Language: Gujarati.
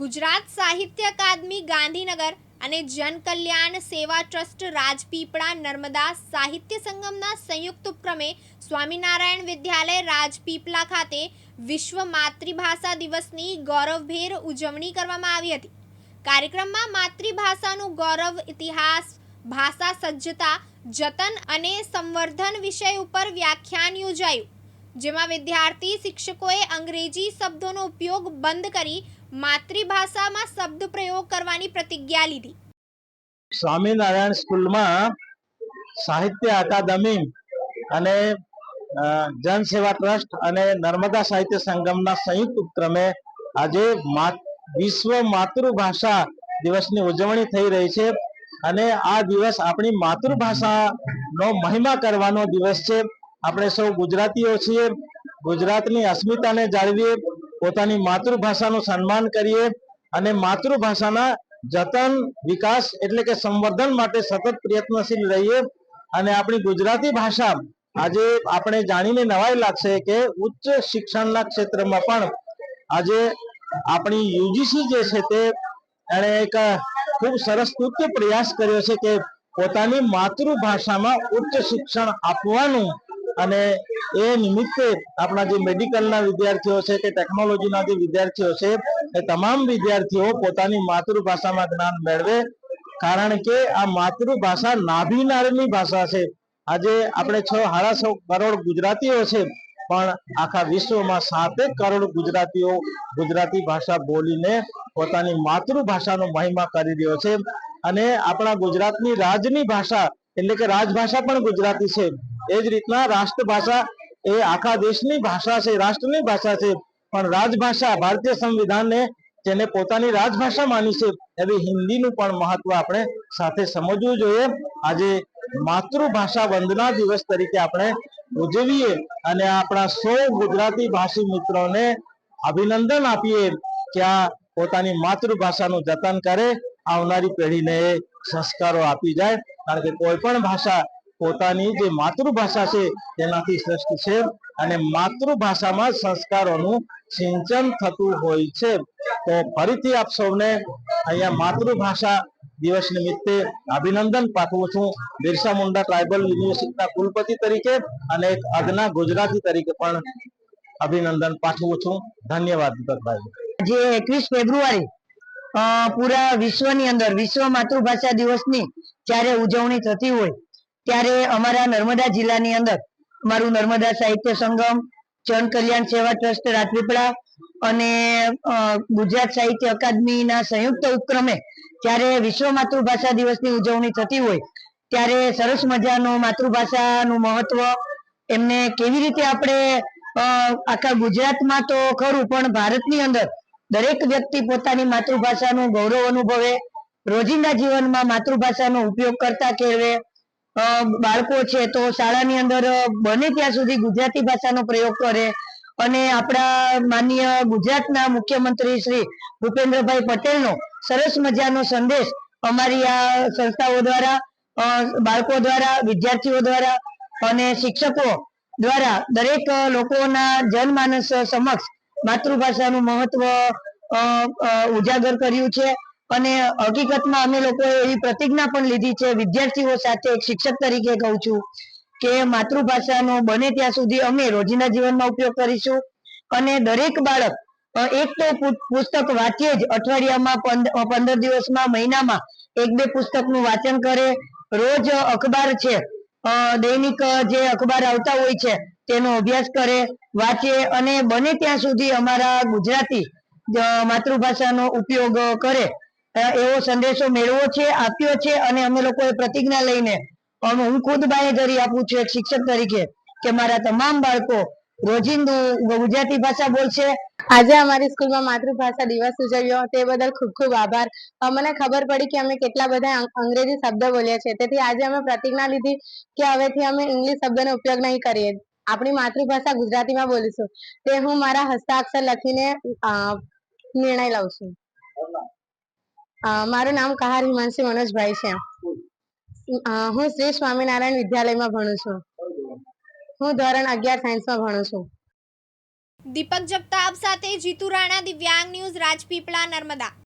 ગુજરાત સાહિત્ય અકાદમી, ગાંધીનગર અને જનકલ્યાણ સેવા ટ્રસ્ટ રાજપીપળા નર્મદા સાહિત્ય સંગમના સંયુક્ત ઉપક્રમે સ્વામિનારાયણ વિદ્યાલય રાજપીપળા ખાતે વિશ્વ માતૃભાષા દિવસની ગૌરવભેર ઉજવણી કરવામાં આવી હતી. કાર્યક્રમમાં માતૃભાષાનું ગૌરવ, ઇતિહાસ, ભાષા સજ્જતા, જતન અને સંવર્ધન વિષય ઉપર વ્યાખ્યાન યોજાયું. જેમાં વિદ્યાર્થી શિક્ષકોએ અંગ્રેજી શબ્દોનો ઉપયોગ બંધ કરી માતૃભાષામાં શબ્દ પ્રયોગ કરવાની પ્રતિજ્ઞા લીધી. સ્વામિનારાયણ સ્કૂલમાં સાહિત્ય અકાદમી અને જનસેવા ટ્રસ્ટ અને નર્મદા સાહિત્ય સંગમના સંયુક્ત ઉપક્રમે આજે વિશ્વ માતૃભાષા દિવસની ઉજવણી થઈ રહી છે અને આ દિવસ આપણી માતૃભાષાનો મહિમા કરવાનો દિવસ છે. આપણે સૌ ગુજરાતીઓ છીએ. ગુજરાતની અસ્મિતાને જાળવીએ. પોતાની માતૃભાષાનું સન્માન કરીએ અને માતૃભાષાના જતન, વિકાસ એટલે કે સંવર્ધન માટે સતત પ્રયત્નશીલ રહીએ અને આપણી ગુજરાતી ભાષા આજે આપણે જાણીને નવાઈ લાગશે કે ઉચ્ચ શિક્ષણના ક્ષેત્રમાં પણ આજે આપણી યુજીસી જે છે તે એણે એક ખૂબ સરસ સ્તુત્ય પ્રયાસ કર્યો છે કે પોતાની માતૃભાષામાં ઉચ્ચ શિક્ષણ આપવાનું અને એ નિમિત્તે આપણા જે મેડિકલના વિદ્યાર્થીઓ છે કે ટેકનોલોજીના જે વિદ્યાર્થીઓ છે, એ તમામ વિદ્યાર્થીઓ પોતાની માતૃભાષામાં જ્ઞાન મેળવે. કારણ કે આ માતૃભાષા નાભિનારની ભાષા છે. આજે આપણે છ સાડા છ કરોડ ગુજરાતીઓ છે, પણ આખા વિશ્વમાં સાતેક કરોડ ગુજરાતીઓ ગુજરાતી ભાષા બોલીને પોતાની માતૃભાષાનો મહિમા કરી રહ્યો છે. અને આપણા ગુજરાતની રાજની ભાષા, એટલે કે રાજભાષા પણ ગુજરાતી છે. એ જ રીતના રાષ્ટ્રભાષા એ આખા દેશની ભાષા છે, રાષ્ટ્રની ભાષા છે. પણ રાજભાષા ભારતીય સંવિધાનને જેને પોતાની રાજભાષા માની છે, એવી હિન્દીનું પણ મહત્વ આપણે સાથે સમજવું જોઈએ. આજે માતૃભાષા વંદના દિવસ તરીકે આપણે ઉજવીએ અને આપણા સૌ ગુજરાતી ભાષી મિત્રોને અભિનંદન આપીએ કે આ પોતાની માતૃભાષાનું જતન કરે. આવનારી પેઢીને સંસ્કારો આપી જાય. કારણ કે કોઈ પણ ભાષા પોતાની જે માતૃભાષા છે, તેનાથી શ્રેષ્ઠ છે અને માતૃભાષામાં સંસ્કારોનું સિંચન થતું હોય છે. તો ફરીથી આપ સૌને અહીંયા માતૃભાષા દિવસ નિમિત્તે અભિનંદન પાઠવું છું. બિરસા મુંડા ટ્રાઇબલ યુનિવર્સિટીના કુલપતિ તરીકે અને એક અદના ગુજરાતી તરીકે પણ અભિનંદન પાઠવું છું. ધન્યવાદ, દીપકભાઈ. જે એકવીસ ફેબ્રુઆરી પૂરા વિશ્વની અંદર વિશ્વ માતૃભાષા દિવસની જ્યારે ઉજવણી થતી હોય ત્યારે અમારા નર્મદા જિલ્લાની અંદર અમારું નર્મદા સાહિત્ય સંગમ, જન કલ્યાણ સેવા ટ્રસ્ટ, રાજપીપળા અને ગુજરાત સાહિત્ય અકાદમીના સંયુક્ત ઉપક્રમે જ્યારે વિશ્વ માતૃભાષા દિવસની ઉજવણી થતી હોય, ત્યારે સરસ મજાનું માતૃભાષાનું મહત્વ એમને કેવી રીતે આપણે આખા ગુજરાતમાં તો ખરું પણ ભારતની અંદર દરેક વ્યક્તિ પોતાની માતૃભાષાનું ગૌરવ અનુભવે, રોજિંદા જીવનમાં માતૃભાષાનો ઉપયોગ કરતા કેળવે બાળકો છે તો શાળાની અંદર બને ત્યાં સુધી ગુજરાતી ભાષાનો પ્રયોગ કરે. અને આપણા માનનીય ગુજરાતના મુખ્યમંત્રી શ્રી ભૂપેન્દ્રભાઈ પટેલનો સરસ મજાનો સંદેશ અમારી આ સંસ્થાઓ દ્વારા બાળકો દ્વારા, વિદ્યાર્થીઓ દ્વારા અને શિક્ષકો દ્વારા દરેક લોકોના જનમાનસ સમક્ષ માતૃભાષાનું મહત્વ ઉજાગર કર્યું છે. અને હકીકતમાં અમે લોકોએ એવી પ્રતિજ્ઞા પણ લીધી છે, વિદ્યાર્થીઓ સાથે એક શિક્ષક તરીકે કહું છું કે માતૃભાષાનો બને ત્યાં સુધી અમે રોજિંદા જીવનમાં ઉપયોગ કરીશું. અને દરેક બાળક એક તો પુસ્તક વાંચીએ જ અઠવાડિયામાં પંદ- પંદર દિવસમાં, મહિનામાં એક બે પુસ્તકનું વાંચન કરે. રોજ અખબાર છે દૈનિક જે અખબાર આવતા હોય છે તેનો અભ્યાસ કરે, વાંચે અને બને ત્યાં સુધી અમારા ગુજરાતી માતૃભાષાનો ઉપયોગ કરે. એવો સંદેશો મેળવો છે, આપ્યો છે અને અમે લોકોએ પ્રતિજ્ઞા લઈને હું ખુદ બાહેધરી આપું છું એક શિક્ષક તરીકે કે મારા તમામ બાળકો રોજિંદુ ગુજરાતી ભાષા બોલશે. આજે અમારી સ્કૂલમાં માતૃભાષા દિવસ ઉજવ્યો તે બદલ ખૂબ ખૂબ આભાર. મને ખબર પડી કે અમે કેટલા બધા અંગ્રેજી શબ્દ બોલ્યા છે. તેથી આજે અમે પ્રતિજ્ઞા લીધી કે હવેથી અમે ઇંગ્લિશ શબ્દનો ઉપયોગ નહીં કરીએ. આપણી માતૃભાષા ગુજરાતીમાં બોલીશું. તે હું મારા હસ્તાક્ષર લખીને નિર્ણય લઉં છું. મારું નામ કહાર હિમાંશી મનોજભાઈ છે. હું શ્રી સ્વામિનારાયણ વિદ્યાલયમાં ભણું છું. હું ધોરણ અગિયાર સાયન્સમાં ભણું છું. દીપક જગતાપ સાથે જીતુ રાણા દિવ્યાંગ ન્યૂઝ રાજપીપળા નર્મદા.